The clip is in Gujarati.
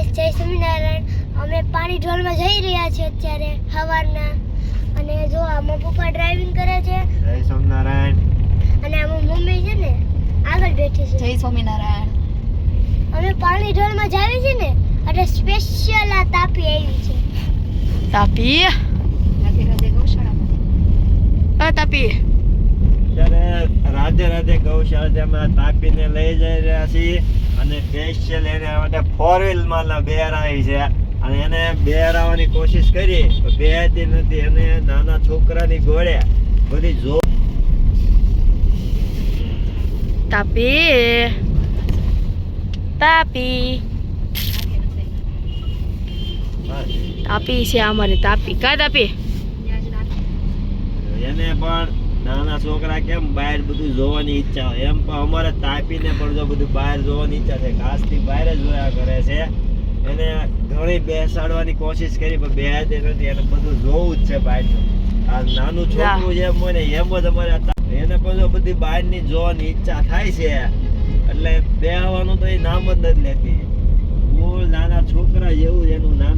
ગાઈસ જય સ્વામિનારાયણ અમે પાણી ઢોલમાં જઈ રહ્યા છીએ અત્યારે સવારના. અને જો આમાં પપ્પા ડ્રાઇવિંગ કરે છે. જય સ્વામિનારાયણ અને આમાં મમ્મી છે ને આગળ બેઠી છે. જય સ્વામિનારાયણ અમે પાણી ઢોલમાં જાવી છે ને એટલે સ્પેશિયલ આ તાપી આવી છે. તાપી? રાધે રાધે ગૌશાળામાં. આ તાપી. ત્યારે રાધે રાધે ગૌશાળામાં તાપીને લઈ જઈ રહ્યા છીએ. અને સ્પેશિયલ એને માટે ફોર વ્હીલમાં બેર છે. અને એને બેરાવાની કોશિશ કરી બેહતી નથી અને નાના છોકરાની ગોળે બધી જો તાપી. તાપી. તાપી છે અમારી તાપી. કા તાપી? એને પણ નાના છોકરા કેમ બહાર બધું જોવાની ઈચ્છા હોય? એમ પણ અમારે તાપીને પણ જો બધું બહાર જોવાની ઈચ્છા છે. ઘાસથી બહાર જ જોયા કરે છે. એને ઘણી બેસાડવાની કોશિશ કરી પણ બેહાતી નથી. એને બધું જોવું જ છે બહાર આ નાનું છોકરું જેમ હોય ને એમ જ અમારે એને પણ જો બધી બહારની જોવાની ઈચ્છા થાય છે. એટલે બેહવાનું તો એ નામ જ નથી લેતી. મૂળ નાના છોકરા જેવું એનું નાના